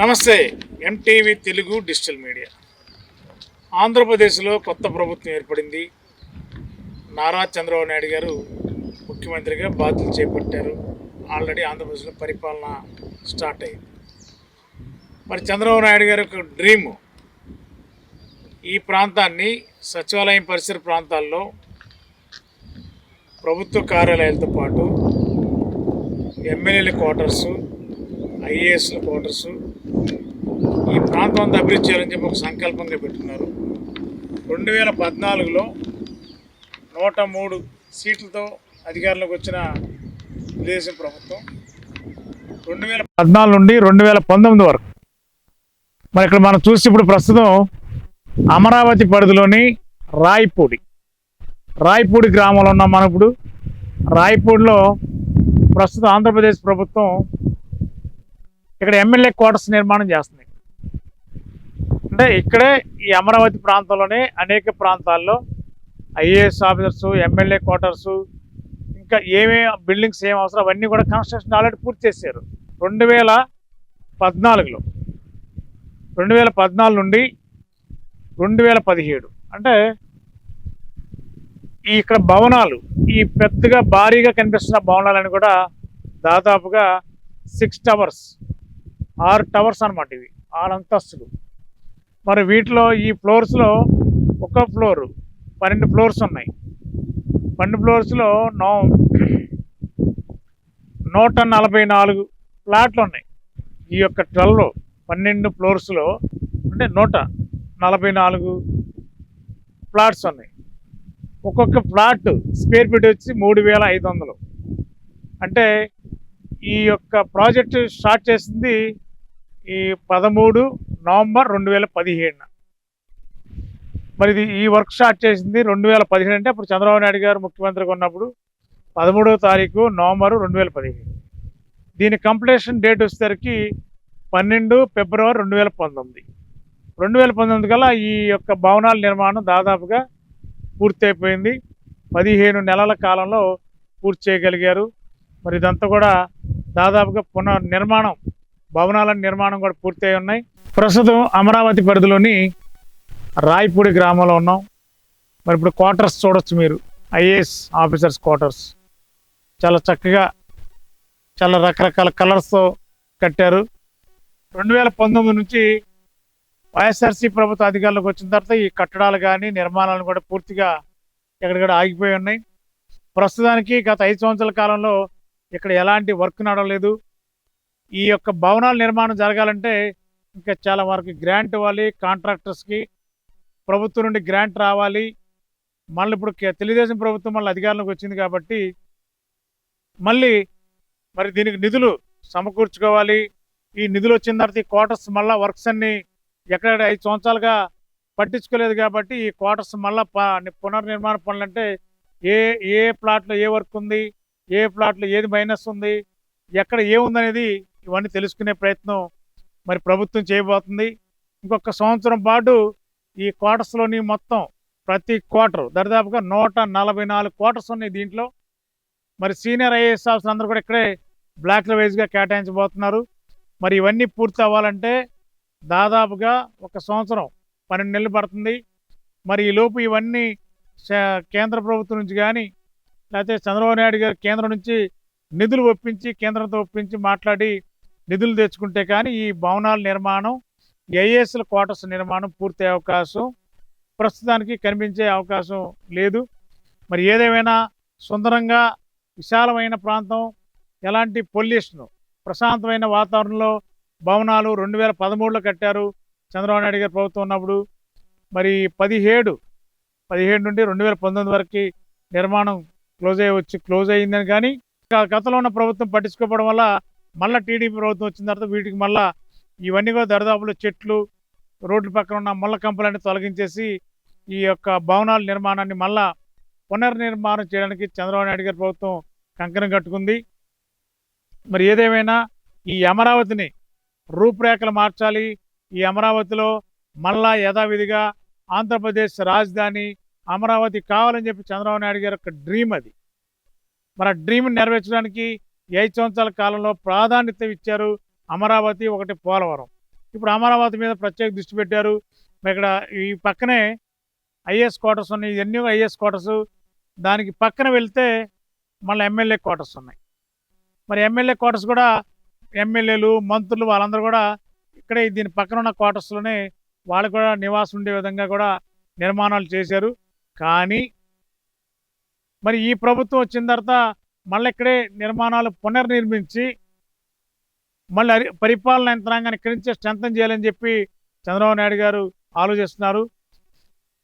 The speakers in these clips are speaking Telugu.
నమస్తే ఎంటీవీ తెలుగు డిజిటల్ మీడియా. ఆంధ్రప్రదేశ్లో కొత్త ప్రభుత్వం ఏర్పడింది. నారా చంద్రబాబు నాయుడు గారు ముఖ్యమంత్రిగా బాధ్యతలు చేపట్టారు. ఆల్రెడీ ఆంధ్రప్రదేశ్లో పరిపాలన స్టార్ట్ అయింది. మరి చంద్రబాబు నాయుడు గారి యొక్క డ్రీము ఈ ప్రాంతాన్ని సచివాలయం పరిసర ప్రాంతాల్లో ప్రభుత్వ కార్యాలయాలతో పాటు ఎమ్మెల్యేల క్వార్టర్సు ఐఏఎస్ కోటర్స్ ఈ ప్రాంతం అంతా అభివృద్ధి చేయాలని చెప్పి ఒక సంకల్పంగా పెట్టుకున్నారు. రెండు వేల పద్నాలుగులో నూట మూడు సీట్లతో అధికారంలోకి వచ్చిన తెలుగుదేశం ప్రభుత్వం. రెండు వేల పద్నాలుగు నుండి రెండు వేల పంతొమ్మిది వరకు. మరి ఇక్కడ మనం చూసి ఇప్పుడు ప్రస్తుతం అమరావతి పరిధిలోని రాయపూడి. రాయపూడి గ్రామంలో ఉన్నాం మనం ఇప్పుడు. రాయపూడిలో ప్రస్తుతం ఆంధ్రప్రదేశ్ ప్రభుత్వం ఇక్కడ ఎమ్మెల్యే క్వార్టర్స్ నిర్మాణం చేస్తుంది అంటే ఇక్కడే ఈ అమరావతి ప్రాంతంలోనే అనేక ప్రాంతాల్లో ఐఏఎస్ ఆఫీసర్స్ ఎమ్మెల్యే క్వార్టర్స్ ఇంకా ఏమేమి బిల్డింగ్స్ ఏం అవసరం అవన్నీ కూడా కన్స్ట్రక్షన్ ఆల్రెడీ పూర్తి చేశారు. రెండు వేల పద్నాలుగులో. రెండు వేల పద్నాలుగు నుండి రెండు వేల పదిహేడు. అంటే ఈ ఇక్కడ భవనాలు ఈ పెద్దగా భారీగా కనిపిస్తున్న భవనాలని కూడా దాదాపుగా సిక్స్ టవర్స్ ఆరు టవర్స్ అనమాట ఇవి ఆరు అంతస్తులు. మరి వీటిలో ఈ ఫ్లోర్స్లో ఒక ఫ్లోరు పన్నెండు ఫ్లోర్స్ ఉన్నాయి. పన్నెండు ఫ్లోర్స్లో నో నూట నలభై నాలుగు ఫ్లాట్లు ఉన్నాయి. ఈ యొక్క ట్వెల్వ్ పన్నెండు ఫ్లోర్స్లో అంటే నూట నలభై నాలుగు ఫ్లాట్స్ ఉన్నాయి. ఒక్కొక్క ఫ్లాట్ స్క్వేర్ ఫీట్ వచ్చి మూడు వేల ఐదు వందలు. అంటే ఈ యొక్క ప్రాజెక్టు స్టార్ట్ చేసింది ఈ పదమూడు నవంబర్ రెండు వేల పదిహేడున. మరి ఇది ఈ వర్క్ స్టార్ట్ చేసింది రెండు వేల పదిహేడు అంటే అప్పుడు చంద్రబాబు నాయుడు గారు ముఖ్యమంత్రిగా ఉన్నప్పుడు పదమూడవ తారీఖు నవంబరు రెండు వేల పదిహేడు. దీని కంప్లీషన్ డేట్ వచ్చేసరికి పన్నెండు ఫిబ్రవరి రెండు వేల పంతొమ్మిది. రెండు వేల పంతొమ్మిది కల్లా ఈ యొక్క భవనాల నిర్మాణం దాదాపుగా పూర్తయిపోయింది. పదిహేను నెలల కాలంలో పూర్తి చేయగలిగారు. మరి ఇదంతా కూడా దాదాపుగా పునర్నిర్మాణం భవనాల నిర్మాణం కూడా పూర్తయి ఉన్నాయి. ప్రస్తుతం అమరావతి పరిధిలోని రాయపూడి గ్రామంలో ఉన్నాం. మరి ఇప్పుడు క్వార్టర్స్ చూడొచ్చు మీరు. IAS officers quarters. చాలా చక్కగా చాలా రకరకాల కలర్స్తో కట్టారు. రెండు వేల పంతొమ్మిది నుంచి వైఎస్ఆర్సీ ప్రభుత్వ అధికారులకు వచ్చిన తర్వాత ఈ కట్టడాలు కానీ నిర్మాణాలు కూడా పూర్తిగా ఎక్కడికక్కడ ఆగిపోయి ఉన్నాయి. ప్రస్తుతానికి గత ఐదు సంవత్సరాల కాలంలో ఇక్కడ ఎలాంటి వర్క్ నడవలేదు. ఈ యొక్క భవనాల నిర్మాణం జరగాలంటే ఇంకా చాలా వరకు గ్రాంట్ ఇవ్వాలి కాంట్రాక్టర్స్కి ప్రభుత్వం నుండి గ్రాంట్ రావాలి. మళ్ళీ ఇప్పుడు తెలుగుదేశం ప్రభుత్వం మళ్ళీ అధికారంలోకి వచ్చింది కాబట్టి మళ్ళీ మరి దీనికి నిధులు సమకూర్చుకోవాలి. ఈ నిధులు వచ్చిన తర్వాత ఈ క్వార్టర్స్ మళ్ళీ వర్క్స్ అన్ని ఎక్కడ ఐదు సంవత్సరాలుగా పట్టించుకోలేదు కాబట్టి ఈ క్వార్టర్స్ మళ్ళీ పునర్నిర్మాణ పనులు అంటే ఏ ఏ ప్లాట్లో ఏ వర్క్ ఉంది ఏ ప్లాట్లో ఏది మైనస్ ఉంది ఎక్కడ ఏముందనేది ఇవన్నీ తెలుసుకునే ప్రయత్నం మరి ప్రభుత్వం చేయబోతుంది. ఇంకొక సంవత్సరం పాటు ఈ క్వార్టర్స్లోని మొత్తం ప్రతి క్వార్టర్ దరిదాపుగా నూట నలభై నాలుగు క్వార్టర్స్ ఉన్నాయి దీంట్లో. మరి సీనియర్ ఐఏఎస్ ఆఫీసర్ అందరూ కూడా ఇక్కడే బ్లాక్ల వైజ్గా కేటాయించబోతున్నారు. మరి ఇవన్నీ పూర్తి అవ్వాలంటే దాదాపుగా ఒక సంవత్సరం పన్నెండు నెలలు పడుతుంది. మరి ఈ లోపు ఇవన్నీ కేంద్ర ప్రభుత్వం నుంచి కానీ లేకపోతే చంద్రబాబు నాయుడు గారు కేంద్రం నుంచి నిధులు ఒప్పించి కేంద్రంతో ఒప్పించి మాట్లాడి నిధులు తెచ్చుకుంటే కానీ ఈ భవనాల నిర్మాణం ఐఏఎస్ల క్వార్టర్స్ నిర్మాణం పూర్తి అవకాశం ప్రస్తుతానికి కనిపించే అవకాశం లేదు. మరి ఏదేమైనా సుందరంగా విశాలమైన ప్రాంతం ఎలాంటి పొల్యూషన్ ప్రశాంతమైన వాతావరణంలో భవనాలు రెండు వేల పదమూడులో కట్టారు చంద్రబాబు నాయుడు గారి ప్రభుత్వం ఉన్నప్పుడు మరి పదిహేడు పదిహేడు నుండి రెండు వేల పంతొమ్మిది వరకు నిర్మాణం క్లోజ్ అయ్యి వచ్చి క్లోజ్ అయ్యిందని కానీ గతంలో ఉన్న ప్రభుత్వం పట్టించుకోవడం వల్ల మళ్ళీ టీడీపీ ప్రభుత్వం వచ్చిన తర్వాత వీటికి మళ్ళీ ఇవన్నీ కూడా దరిదాపులు చెట్లు రోడ్ల పక్కన ఉన్న ముళ్ళ కంపలన్నీ తొలగించేసి ఈ యొక్క భవనాల నిర్మాణాన్ని మళ్ళా పునర్నిర్మాణం చేయడానికి చంద్రబాబు నాయుడు గారి ప్రభుత్వం కంకణం కట్టుకుంది. మరి ఏదేమైనా ఈ అమరావతిని రూపురేఖలు మార్చాలి. ఈ అమరావతిలో మళ్ళా యథావిధిగా ఆంధ్రప్రదేశ్ రాజధాని అమరావతి కావాలని చెప్పి చంద్రబాబు నాయుడు గారి యొక్క డ్రీమ్ అది. మరి ఆ డ్రీమ్ నెరవేర్చడానికి ఐదు సంవత్సరాల కాలంలో ప్రాధాన్యత ఇచ్చారు అమరావతి ఒకటి పోలవరం. ఇప్పుడు అమరావతి మీద ప్రత్యేక దృష్టి పెట్టారు. ఇక్కడ ఈ పక్కనే ఐఏఎస్ క్వార్టర్స్ ఉన్నాయి. ఇవన్నీ ఐఏఎస్ క్వార్టర్స్. దానికి పక్కన వెళ్తే మళ్ళీ ఎమ్మెల్యే క్వార్టర్స్ ఉన్నాయి. మరి ఎమ్మెల్యే క్వార్టర్స్ కూడా ఎమ్మెల్యేలు మంత్రులు వాళ్ళందరూ కూడా ఇక్కడే దీని పక్కన ఉన్న క్వార్టర్స్లోనే వాళ్ళు కూడా నివాసం ఉండే విధంగా కూడా నిర్మాణాలు చేశారు. కానీ మరి ఈ ప్రభుత్వం వచ్చిన తర్వాత మళ్ళీ ఇక్కడే నిర్మాణాలు పునర్నిర్మించి మళ్ళీ పరిపాలన యంత్రాంగాన్ని ఇక్కడి నుంచే స్ట్రెంథన్ చేయాలని చెప్పి చంద్రబాబు నాయుడు గారు ఆలోచిస్తున్నారు.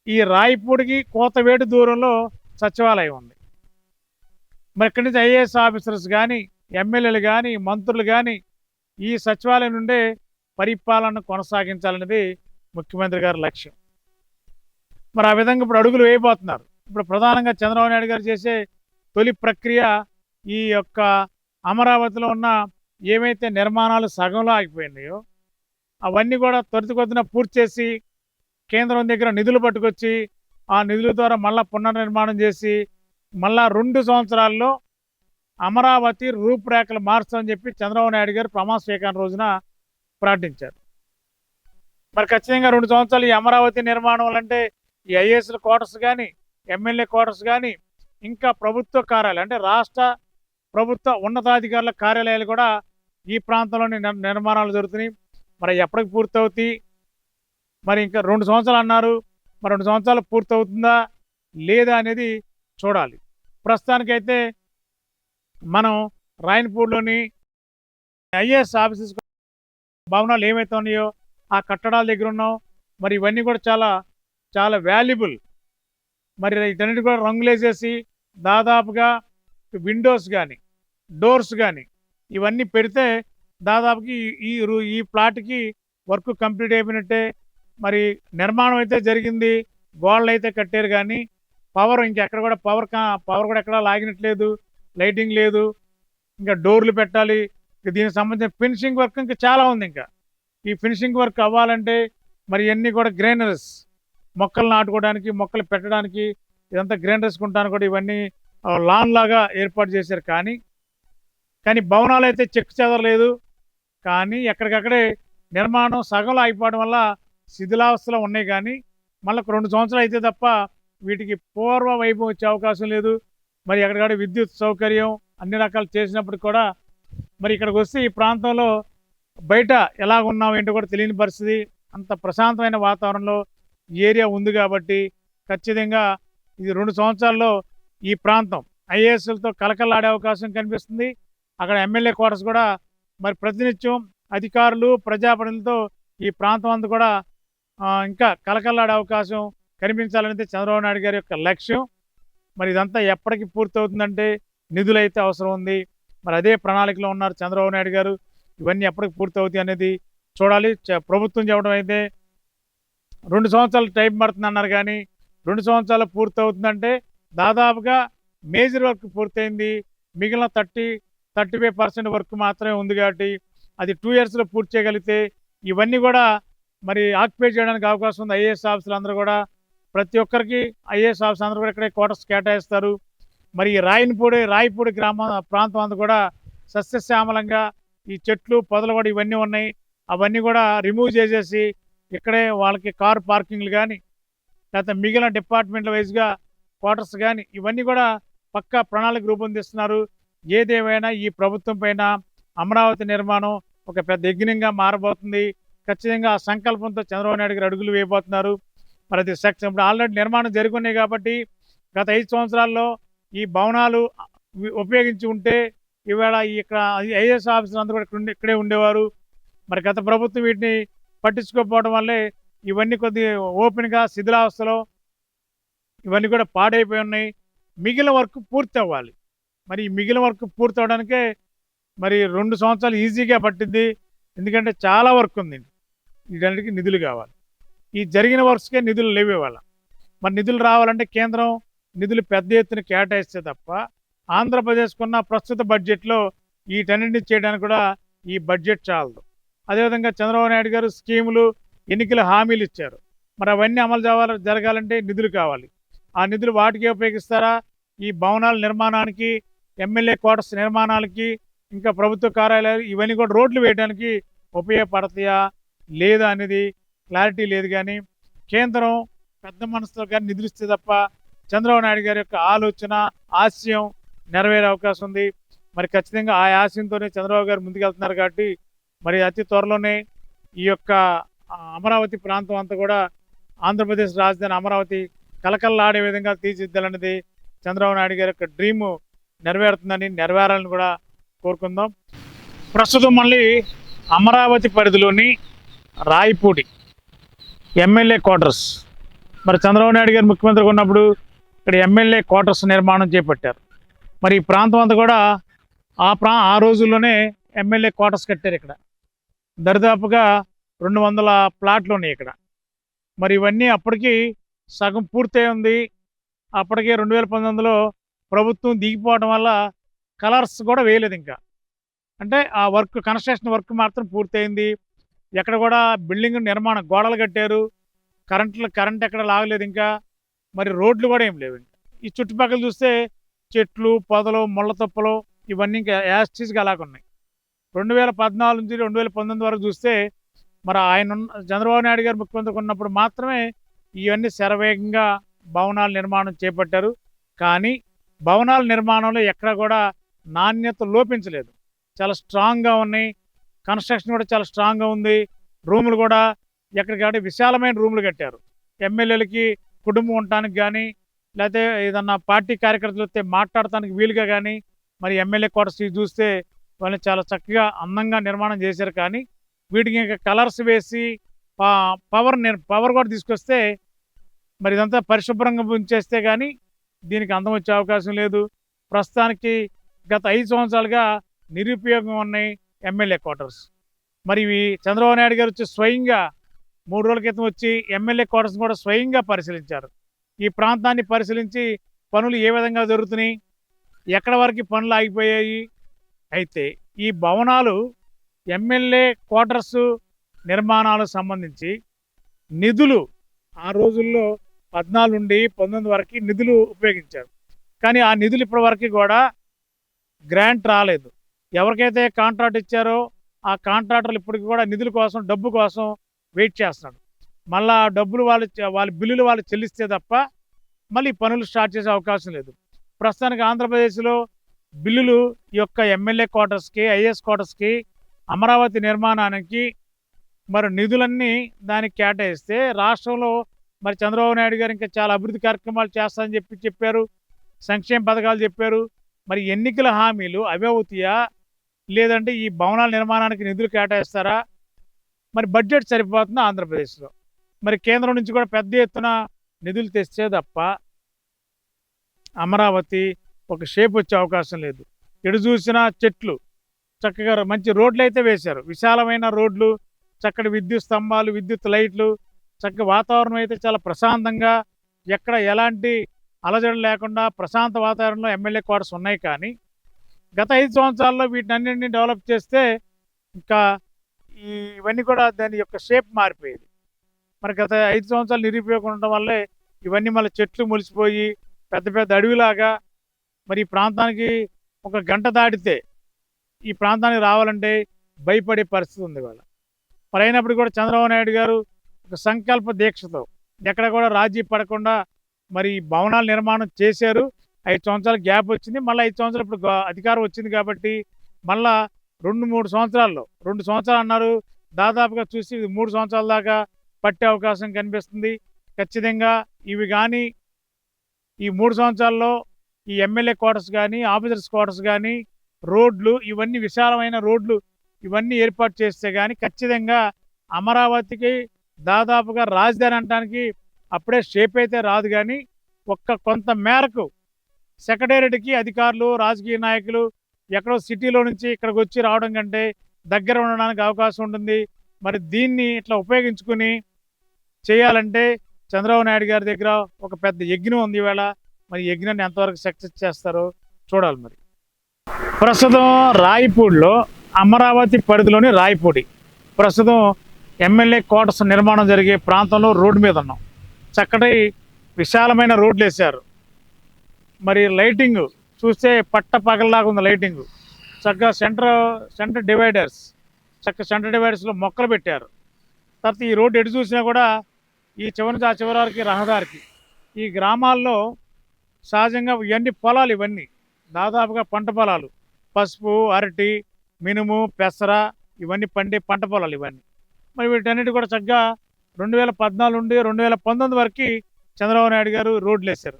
ఈ రాయపూడికి కోతవేటు దూరంలో సచివాలయం ఉంది. మరి ఇక్కడి నుంచి ఐఏఎస్ ఆఫీసర్స్ కానీ ఎమ్మెల్యేలు కానీ మంత్రులు కానీ ఈ సచివాలయం నుండే పరిపాలన కొనసాగించాలనేది ముఖ్యమంత్రి గారి లక్ష్యం. మరి ఆ విధంగా ఇప్పుడు అడుగులు వేయబోతున్నారు. ఇప్పుడు ప్రధానంగా చంద్రబాబు నాయుడు గారు చేసే తొలి ప్రక్రియ ఈ యొక్క అమరావతిలో ఉన్న ఏమైతే నిర్మాణాలు సగంలో ఆగిపోయినాయో అవన్నీ కూడా త్వరితగొద్దున పూర్తి చేసి కేంద్రం దగ్గర నిధులు పట్టుకొచ్చి ఆ నిధుల ద్వారా మళ్ళా పునర్నిర్మాణం చేసి మళ్ళా రెండు సంవత్సరాల్లో అమరావతి రూపురేఖలు మారుస్తామని చెప్పి చంద్రబాబు నాయుడు గారు ప్రమాణ స్వీకారం రోజున ప్రకటించారు మరి ఖచ్చితంగా రెండు సంవత్సరాలు ఈ అమరావతి నిర్మాణం అంటే ఈ ఐఏఎస్ల క్వార్టర్స్ కానీ ఎమ్మెల్యే క్వార్టర్స్ కానీ ఇంకా ప్రభుత్వ కార్యాలయం అంటే రాష్ట్ర ప్రభుత్వ ఉన్నతాధికారుల కార్యాలయాలు కూడా ఈ ప్రాంతంలోని నిర్మాణాలు జరుగుతున్నాయి. మరి ఎప్పటికి పూర్తవుతాయి? మరి ఇంకా రెండు సంవత్సరాలు అన్నారు. మరి రెండు సంవత్సరాలు పూర్తవుతుందా? లేదా అనేది చూడాలి. ప్రస్తుతానికైతే మనం రాయన్పూర్లోని ఐఏఎస్ ఆఫీసెస్ భవనాలు ఏమైతే ఉన్నాయో ఆ కట్టడాల దగ్గర ఉన్నాం. మరి ఇవన్నీ కూడా చాలా చాలా వాల్యుబుల్. మరి వీటన్నిటి కూడా రంగులేసేసి దాదాపుగా విండోస్ కానీ డోర్స్ కానీ ఇవన్నీ పెడితే దాదాపుకి ఈ- ఈ ఈ ప్లాట్కి వర్క్ కంప్లీట్ అయిపోయినట్టే. మరి నిర్మాణం అయితే జరిగింది. గోడలు అయితే కట్టారు కానీ పవర్ ఇంకెక్కడ కూడా పవర్ పవర్ కూడా ఎక్కడ లాగినట్లేదు. లైటింగ్ లేదు. ఇంకా డోర్లు పెట్టాలి. దీనికి సంబంధించిన ఫినిషింగ్ వర్క్ ఇంకా చాలా ఉంది ఇంకా. ఈ ఫినిషింగ్ వర్క్ అవ్వాలంటే మరి ఇవన్నీ కూడా గ్రైనర్స్. మొక్కలు నాటుకోవడానికి మొక్కలు పెట్టడానికి ఇదంతా గ్రైనర్స్ కొంటాను కూడా ఇవన్నీ లాన్ లాగా ఏర్పాటు చేశారు. కానీ కానీ భవనాలు అయితే చెక్ చెదరలేదు. కానీ ఎక్కడికక్కడే నిర్మాణం సగంలో అయిపోవడం వల్ల శిథిలావస్థలో ఉన్నాయి కానీ మళ్ళీ రెండు సంవత్సరాలు అయితే తప్ప వీటికి పూర్వ వైభవం వచ్చే అవకాశం లేదు. మరి ఎక్కడికక్కడ విద్యుత్ సౌకర్యం అన్ని రకాలు చేసినప్పుడు కూడా మరి ఇక్కడికి వస్తే ఈ ప్రాంతంలో బయట ఎలా ఉన్నాం ఏంటో కూడా తెలియని పరిస్థితి. అంత ప్రశాంతమైన వాతావరణంలో ఏరియా ఉంది కాబట్టి ఖచ్చితంగా ఇది రెండు సంవత్సరాల్లో ఈ ప్రాంతం ఐఏఎస్లతో కలకలాడే అవకాశం కనిపిస్తుంది. అక్కడ ఎమ్మెల్యే క్వార్టర్స్ కూడా మరి ప్రతినిత్యం అధికారులు ప్రజాప్రతినిధులతో ఈ ప్రాంతం అంతా కూడా ఇంకా కలకల్లాడే అవకాశం కనిపించాలనేది చంద్రబాబు నాయుడు గారి యొక్క లక్ష్యం. మరి ఇదంతా ఎప్పటికి పూర్తవుతుందంటే నిధులైతే అవసరం ఉంది. మరి అదే ప్రణాళికలో ఉన్నారు చంద్రబాబు నాయుడు గారు. ఇవన్నీ ఎప్పటికి పూర్తవుతాయి అనేది చూడాలి. చ- ప్రభుత్వం చెప్పడం అయితే రెండు సంవత్సరాలు టైం పడుతుంది అన్నారు కానీ రెండు సంవత్సరాలు పూర్తవుతుందంటే దాదాపుగా మేజర్ వర్క్ పూర్తయింది. మిగిలిన thirty thirty five percent work మాత్రమే ఉంది కాబట్టి అది టూ ఇయర్స్లో పూర్తి చేయగలిగితే ఇవన్నీ కూడా మరి ఆక్యుపై చేయడానికి అవకాశం ఉంది. ఐఏఎస్ ఆఫీసులు అందరూ కూడా ప్రతి ఒక్కరికి ఐఏఎస్ ఆఫీస్ అందరూ కూడా ఇక్కడే క్వార్టర్స్ కేటాయిస్తారు. మరి ఈ రాయనపూడి రాయపూడి గ్రామ ప్రాంతం అంతా కూడా సస్యశ్యామలంగా ఈ చెట్లు పొదలు కూడా ఇవన్నీ ఉన్నాయి. అవన్నీ కూడా రిమూవ్ చేసేసి ఇక్కడే వాళ్ళకి కార్ పార్కింగ్లు కానీ లేకపోతే మిగిలిన డిపార్ట్మెంట్ల వైజ్గా క్వార్టర్స్ కానీ ఇవన్నీ కూడా పక్కా ప్రణాళిక రూపొందిస్తున్నారు. ఏదేమైనా ఈ ప్రభుత్వం పైన అమరావతి నిర్మాణం ఒక పెద్ద యజ్ఞంగా మారబోతుంది. ఖచ్చితంగా ఆ సంకల్పంతో చంద్రబాబు నాయుడు గారు అడుగులు వేయబోతున్నారు. మరి అది ఇప్పుడు ఆల్రెడీ నిర్మాణం జరుగున్నాయి కాబట్టి గత ఐదు సంవత్సరాల్లో ఈ భవనాలు ఉపయోగించి ఉంటే ఈవేళ ఇక్కడ ఐఏఎస్ ఆఫీసర్ అందరూ కూడా ఇక్కడ ఇక్కడే ఉండేవారు. మరి గత ప్రభుత్వం వీటిని పట్టించుకోకపోవడం వల్లే ఇవన్నీ కొద్ది ఓపెన్గా శిథిలావస్థలో ఇవన్నీ కూడా పాడైపోయి ఉన్నాయి. మిగిలిన వర్క్ పూర్తి అవ్వాలి మరి మిగిలిన వర్క్ పూర్తి అవడానికే మరి రెండు సంవత్సరాలు ఈజీగా పట్టింది ఎందుకంటే చాలా వర్క్ ఉంది. వీటన్నిటికి నిధులు కావాలి. ఈ జరిగిన వర్క్స్కే నిధులు లేవే వాళ్ళ మరి నిధులు రావాలంటే కేంద్రం నిధులు పెద్ద ఎత్తున కేటాయిస్తే తప్ప ఆంధ్రప్రదేశ్కున్న ప్రస్తుత బడ్జెట్లో వీటన్నింటినీ చేయడానికి కూడా ఈ బడ్జెట్ చాలదు. అదేవిధంగా చంద్రబాబు నాయుడు గారు స్కీములు ఎన్నికల హామీలు ఇచ్చారు. మరి అవన్నీ అమలు జరగాల జరగాలంటే నిధులు కావాలి. ఆ నిధులు వాటికే ఉపయోగిస్తారా? ఈ భవనాల నిర్మాణానికి ఎమ్మెల్యే క్వార్టర్స్ నిర్మాణాలకి ఇంకా ప్రభుత్వ కార్యాలయాలు ఇవన్నీ కూడా రోడ్లు వేయడానికి ఉపయోగపడతాయా లేదా అనేది క్లారిటీ లేదు కానీ కేంద్రం పెద్ద మనసుతో కానీ నిధులుస్తే తప్ప చంద్రబాబు నాయుడు గారి యొక్క ఆలోచన ఆశయం నెరవేరే అవకాశం ఉంది. మరి ఖచ్చితంగా ఆ ఆశయంతోనే చంద్రబాబు గారు ముందుకెళ్తున్నారు కాబట్టి మరి అతి త్వరలోనే ఈ యొక్క అమరావతి ప్రాంతం అంతా కూడా ఆంధ్రప్రదేశ్ రాజధాని అమరావతి కలకల్లాడే విధంగా తీర్చిదిద్దాలన్నది చంద్రబాబు నాయుడు గారి యొక్క డ్రీము. నెరవేరుతుందని నెరవేరాలని కూడా కోరుకుందాం. ప్రస్తుతం మళ్ళీ అమరావతి పరిధిలోని రాయపూడి ఎమ్మెల్యే క్వార్టర్స్. మరి చంద్రబాబు నాయుడు గారు ముఖ్యమంత్రిగా ఉన్నప్పుడు ఇక్కడ ఎమ్మెల్యే క్వార్టర్స్ నిర్మాణం చేపట్టారు. మరి ఈ ప్రాంతం అంతా కూడా ఆ ప్రా ఆ రోజుల్లోనే ఎమ్మెల్యే క్వార్టర్స్ కట్టారు ఇక్కడ. దరిదాపుగా రెండు వందల ప్లాట్లు ఉన్నాయి ఇక్కడ. మరి ఇవన్నీ అప్పటికి సగం పూర్తయి ఉంది. అప్పటికే రెండు వేల పంతొమ్మిదిలో ప్రభుత్వం దిగిపోవడం వల్ల కలర్స్ కూడా వేయలేదు ఇంకా. అంటే ఆ వర్క్ కన్స్ట్రక్షన్ వర్క్ మాత్రం పూర్తయింది. ఎక్కడ కూడా బిల్డింగ్ నిర్మాణం గోడలు కట్టారు. కరెంట్లు కరెంట్ ఎక్కడ లాగలేదు ఇంకా. మరి రోడ్లు కూడా ఏం లేవు ఇంకా. ఈ చుట్టుపక్కల చూస్తే చెట్లు పొదలు ముళ్ళతుప్పలు ఇవన్నీ ఇంకా యాస్టీస్గా అలాగున్నాయి రెండు వేల పద్నాలుగు నుంచి రెండు వేల పంతొమ్మిది వరకు చూస్తే మరి ఆయన ఉన్న- చంద్రబాబు నాయుడు గారు ముఖ్యమంత్రి ఉన్నప్పుడు మాత్రమే ఇవన్నీ శరవేగంగా భవనాల నిర్మాణం చేపట్టారు. కానీ భవనాల నిర్మాణంలో ఎక్కడ కూడా నాణ్యత లోపించలేదు. చాలా స్ట్రాంగ్గా ఉన్నాయి. కన్స్ట్రక్షన్ కూడా చాలా స్ట్రాంగ్గా ఉంది. రూములు కూడా ఎక్కడికాడే విశాలమైన రూములు కట్టారు. ఎమ్మెల్యేలకి కుటుంబం ఉండటానికి కానీ లేకపోతే ఏదన్నా పార్టీ కార్యకర్తలు వస్తే మాట్లాడటానికి వీలుగా కానీ మరి ఎమ్మెల్యే క్వార్టర్స్ చూస్తే వాళ్ళని చాలా చక్కగా అందంగా నిర్మాణం చేశారు. కానీ వీటికి ఇంకా కలర్స్ వేసి పా- పవర్ నేను పవర్ కూడా తీసుకొస్తే మరి ఇదంతా పరిశుభ్రంగా ఉంచేస్తే కానీ దీనికి అందం వచ్చే అవకాశం లేదు. ప్రస్తుతానికి గత ఐదు సంవత్సరాలుగా నిరుపయోగం ఉన్నాయి ఎమ్మెల్యే క్వార్టర్స్. మరి ఇవి చంద్రబాబు నాయుడు గారు వచ్చి స్వయంగా మూడు రోజుల క్రితం వచ్చి ఎమ్మెల్యే క్వార్టర్స్ కూడా స్వయంగా పరిశీలించారు. ఈ ప్రాంతాన్ని పరిశీలించి పనులు ఏ విధంగా జరుగుతున్నాయి ఎక్కడ వరకు పనులు ఆగిపోయాయి అయితే ఈ భవనాలు ఎమ్మెల్యే క్వార్టర్స్ నిర్మాణాలకు సంబంధించి నిధులు ఆ రోజుల్లో పద్నాలుగు నుండి పంతొమ్మిది వరకు నిధులు ఉపయోగించారు. కానీ ఆ నిధులు ఇప్పటి వరకు కూడా గ్రాంట్ రాలేదు. ఎవరికైతే కాంట్రాక్ట్ ఇచ్చారో ఆ కాంట్రాక్టర్లు ఇప్పటికి కూడా నిధుల కోసం డబ్బు కోసం వెయిట్ చేస్తున్నాడు. మళ్ళా ఆ డబ్బులు వాళ్ళు వాళ్ళ బిల్లులు వాళ్ళు చెల్లిస్తే తప్ప మళ్ళీ పనులు స్టార్ట్ చేసే అవకాశం లేదు. ప్రస్తుతానికి ఆంధ్రప్రదేశ్లో బిల్లులు ఈ యొక్క ఎమ్మెల్యే క్వార్టర్స్కి ఐఏఎస్ క్వార్టర్స్కి అమరావతి నిర్మాణానికి మరి నిధులన్నీ దానికి కేటాయిస్తే రాష్ట్రంలో మరి చంద్రబాబు నాయుడు గారు ఇంకా చాలా అభివృద్ధి కార్యక్రమాలు చేస్తారని చెప్పి చెప్పారు. సంక్షేమ పథకాలు చెప్పారు. మరి ఎన్నికల హామీలు అవే అవుతాయా? లేదంటే ఈ భవనాల నిర్మాణానికి నిధులు కేటాయిస్తారా? మరి బడ్జెట్ సరిపోతుంది ఆంధ్రప్రదేశ్లో? మరి కేంద్రం నుంచి కూడా పెద్ద ఎత్తున నిధులు తెస్తే తప్ప అమరావతి ఒక షేప్ వచ్చే అవకాశం లేదు. ఎడు చూసినా చెట్లు చక్కగా మంచి రోడ్లు అయితే వేశారు. విశాలమైన రోడ్లు చక్కటి విద్యుత్ స్తంభాలు విద్యుత్ లైట్లు చక్కగా వాతావరణం అయితే చాలా ప్రశాంతంగా ఎక్కడ ఎలాంటి అలజడి లేకుండా ప్రశాంత వాతావరణంలో ఎమ్మెల్యే క్వార్టర్స్ ఉన్నాయి కానీ గత ఐదు సంవత్సరాల్లో వీటినన్నింటినీ డెవలప్ చేస్తే ఇంకా ఈ ఇవన్నీ కూడా దాని యొక్క షేప్ మారిపోయేది. మరి గత ఐదు సంవత్సరాలు నిరుపయోగం ఉండడం వల్లే ఇవన్నీ మళ్ళీ చెట్లు మొలిసిపోయి పెద్ద పెద్ద అడవిలాగా మరి ఈ ప్రాంతానికి ఒక గంట దాటితే ఈ ప్రాంతానికి రావాలంటే భయపడే పరిస్థితి ఉంది ఇవాళ. మరి అయినప్పుడు కూడా చంద్రబాబు నాయుడు గారు ఒక సంకల్ప దీక్షతో. ఎక్కడ కూడా రాజీ పడకుండా మరి ఈ భవనాల నిర్మాణం చేశారు. ఐదు సంవత్సరాల గ్యాప్ వచ్చింది. మళ్ళీ ఐదు సంవత్సరాలు ఇప్పుడు అధికారం వచ్చింది కాబట్టి మళ్ళా రెండు మూడు సంవత్సరాల్లో రెండు సంవత్సరాలు అన్నారు. దాదాపుగా చూసి ఇది మూడు సంవత్సరాల దాకా పట్టే అవకాశం కనిపిస్తుంది. ఖచ్చితంగా ఇవి కానీ ఈ మూడు సంవత్సరాల్లో ఈ ఎమ్మెల్యే క్వార్టర్స్ కానీ ఆఫీసర్స్ క్వార్టర్స్ కానీ రోడ్లు ఇవన్నీ విశాలమైన రోడ్లు ఇవన్నీ ఏర్పాటు చేస్తే కానీ ఖచ్చితంగా అమరావతికి దాదాపుగా రాజధాని అనడానికి అప్పుడే షేప్ అయితే రాదు కానీ ఒక్క కొంత మేరకు సెక్రటేరియట్కి అధికారులు రాజకీయ నాయకులు ఎక్కడో సిటీలో నుంచి ఇక్కడికి వచ్చి రావడం కంటే దగ్గర ఉండడానికి అవకాశం ఉంటుంది. మరి దీన్ని ఇట్లా ఉపయోగించుకుని చేయాలంటే చంద్రబాబు నాయుడు గారి దగ్గర ఒక పెద్ద యజ్ఞం ఉంది ఇవాళ మరి యజ్ఞాన్ని ఎంతవరకు సక్సెస్ చేస్తారో చూడాలి మరి. ప్రస్తుతం రాయపూడిలో అమరావతి పరిధిలోని రాయపూడి. ప్రస్తుతం ఎమ్మెల్యే క్వార్టర్స్ నిర్మాణం జరిగే ప్రాంతంలో రోడ్డు మీద ఉన్నాం. చక్కటి విశాలమైన రోడ్లు వేశారు. మరి లైటింగ్ చూస్తే పట్ట పగలలాగా ఉంది లైటింగ్. చక్కగా సెంటర్ సెంటర్ డివైడర్స్ చక్క సెంటర్ డివైడర్స్లో మొక్కలు పెట్టారు. తర్వాత ఈ రోడ్డు ఎటు చూసినా కూడా ఈ చివరి ఆ చివరి వరకు రహదారికి. ఈ గ్రామాల్లో సహజంగా ఇవన్నీ పొలాలు ఇవన్నీ. దాదాపుగా పంట పొలాలు. పసుపు అరటి మినుము పెసర ఇవన్నీ పండే పంట పొలాలు ఇవన్నీ. మరి వీటన్నిటి కూడా చక్కగా రెండు వేల పద్నాలుగు నుండి రెండు వేల పంతొమ్మిది వరకు చంద్రబాబు నాయుడు గారు రోడ్లు వేశారు.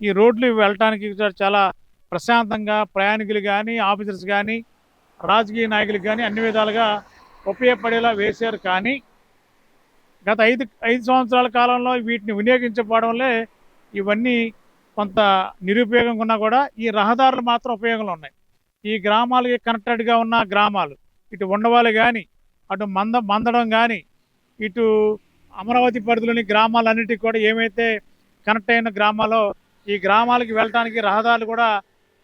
ఈ రోడ్లు వెళ్ళటానికి చాలా ప్రశాంతంగా ప్రయాణికులు కానీ ఆఫీసర్స్ కానీ రాజకీయ నాయకులకు కానీ అన్ని విధాలుగా ఉపయోగపడేలా వేశారు. కానీ గత ఐదు ఐదు సంవత్సరాల కాలంలో వీటిని వినియోగించకపోవడంలో ఇవన్నీ కొంత నిరుపయోగంగా ఉన్నా కూడా ఈ రహదారులు మాత్రం ఉపయోగంలో ఉన్నాయి. ఈ గ్రామాలకి కనెక్టెడ్గా ఉన్న గ్రామాలు ఇటు ఉండవాలి కానీ అటు మంద మందడం కానీ ఇటు అమరావతి పరిధిలోని గ్రామాలన్నిటికీ కూడా ఏమైతే కనెక్ట్ అయిన గ్రామాలో ఈ గ్రామాలకి వెళ్ళడానికి రహదారులు కూడా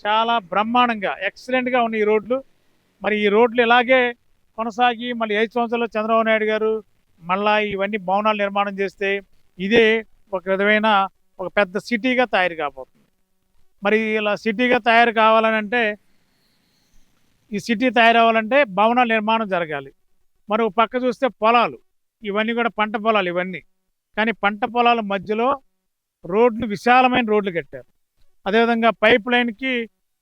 చాలా బ్రహ్మాండంగా ఎక్సలెంట్గా ఉన్నాయి ఈ రోడ్లు. మరి ఈ రోడ్లు ఇలాగే కొనసాగి మళ్ళీ ఐదు సంవత్సరాల్లో చంద్రబాబు నాయుడు గారు మళ్ళా ఇవన్నీ భవనాలు నిర్మాణం చేస్తే ఇదే ఒక విధమైన ఒక పెద్ద సిటీగా తయారు కాబోతుంది. మరి ఇలా సిటీగా తయారు కావాలని అంటే ఈ సిటీ తయారవ్వాలంటే భవనాల నిర్మాణం జరగాలి. మరి పక్క చూస్తే పొలాలు. ఇవన్నీ కూడా పంట పొలాలు ఇవన్నీ. కానీ పంట పొలాల మధ్యలో రోడ్లు విశాలమైన రోడ్లు కట్టారు. అదేవిధంగా పైప్ లైన్కి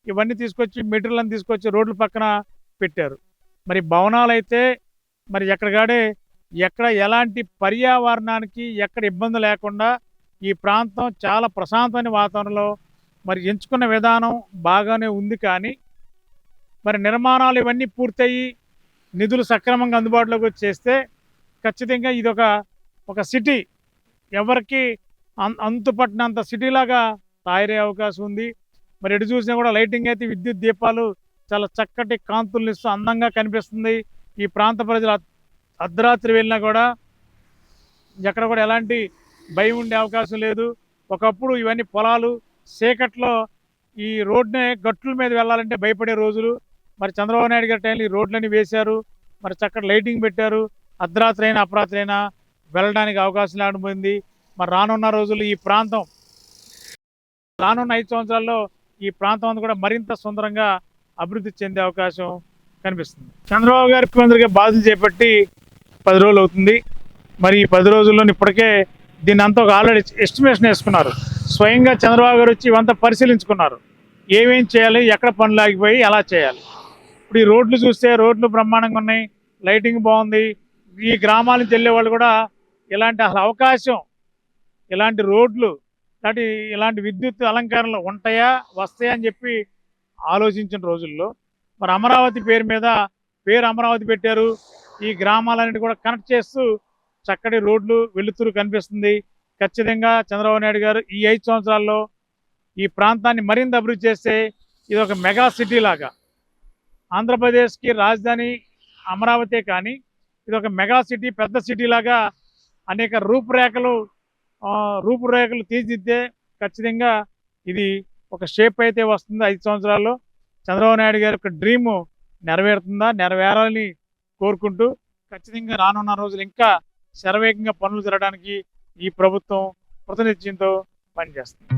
ఇవన్నీ తీసుకొచ్చి మెటీరియల్ తీసుకొచ్చి రోడ్ల పక్కన పెట్టారు. మరి భవనాలు అయితే మరి ఎక్కడికాడే ఎక్కడ ఎలాంటి పర్యావరణానికి ఎక్కడ ఇబ్బంది లేకుండా ఈ ప్రాంతం చాలా ప్రశాంతమైన వాతావరణంలో మరి ఎంచుకున్న విధానం బాగానే ఉంది కానీ మరి నిర్మాణాలు ఇవన్నీ పూర్తయి నిధులు సక్రమంగా అందుబాటులోకి వచ్చేస్తే ఖచ్చితంగా ఇది ఒక ఒక సిటీ ఎవరికి అం- అంతుపట్టినంత సిటీలాగా తయారయ్యే అవకాశం ఉంది. మరి ఎటు చూసినా కూడా లైటింగ్ అయితే విద్యుత్ దీపాలు చాలా చక్కటి కాంతుల్ని ఇస్తూ అందంగా కనిపిస్తుంది. ఈ ప్రాంత ప్రజలు అర్ధరాత్రి వెళ్ళినా కూడా ఎక్కడ కూడా ఎలాంటి భయం ఉండే అవకాశం లేదు. ఒకప్పుడు ఇవన్నీ పొలాలు చీకట్లో ఈ రోడ్నే గట్టుల మీద వెళ్ళాలంటే భయపడే రోజులు. మరి చంద్రబాబు నాయుడు గారి టైంలో ఈ రోడ్లన్నీ వేశారు. మరి చక్కటి లైటింగ్ పెట్టారు. అర్ధరాత్రి అయినా అపరాత్రి అయినా వెళ్ళడానికి అవకాశం లేకపోయింది. మరి రానున్న రోజులు ఈ ప్రాంతం రానున్న ఐదు సంవత్సరాల్లో ఈ ప్రాంతం అంతా కూడా మరింత సుందరంగా అభివృద్ధి చెందే అవకాశం కనిపిస్తుంది. చంద్రబాబు గారి ముఖ్యమంత్రిగా బాధ్యత చేపట్టి పది రోజులు అవుతుంది. మరి ఈ పది రోజుల్లో ఇప్పటికే దీన్ని అంతా ఒక ఆల్రెడీ ఎస్టిమేషన్ వేసుకున్నారు. స్వయంగా చంద్రబాబు గారు వచ్చి ఇవంతా పరిశీలించుకున్నారు. ఏమేం చేయాలి ఎక్కడ పనులు ఆగిపోయి ఎలా చేయాలి? ఇప్పుడు ఈ రోడ్లు చూస్తే రోడ్లు బ్రహ్మాండంగా ఉన్నాయి లైటింగ్ బాగుంది. ఈ గ్రామాల నుంచి వెళ్ళే వాళ్ళు కూడా ఇలాంటి అసలు అవకాశం ఇలాంటి రోడ్లు ఇలాంటి ఇలాంటి విద్యుత్ అలంకరణలు ఉంటాయా వస్తాయా అని చెప్పి ఆలోచించిన రోజుల్లో మరి అమరావతి పేరు మీద పేరు అమరావతి పెట్టారు. ఈ గ్రామాలన్నిటి కూడా కనెక్ట్ చేస్తూ చక్కటి రోడ్లు వెలుతురు కనిపిస్తుంది. ఖచ్చితంగా చంద్రబాబు నాయుడు గారు ఈ ఐదు సంవత్సరాల్లో ఈ ప్రాంతాన్ని మరింత అభివృద్ధి చేస్తే ఇది ఒక మెగా సిటీ లాగా. ఆంధ్రప్రదేశ్కి రాజధాని అమరావతి కానీ ఇది ఒక మెగా సిటీ పెద్ద సిటీ లాగా అనేక రూపురేఖలు రూపురేఖలు తీర్చిదిద్దే ఖచ్చితంగా ఇది ఒక షేప్ అయితే వస్తుంది ఐదు సంవత్సరాల్లో. చంద్రబాబు నాయుడు గారి యొక్క డ్రీమ్ నెరవేరుతుందా నెరవేరాలని కోరుకుంటూ ఖచ్చితంగా రానున్న రోజులు ఇంకా శరవేగంగా పనులు జరగడానికి ఈ ప్రభుత్వం కృతనిశ్చయంతో పనిచేస్తుంది.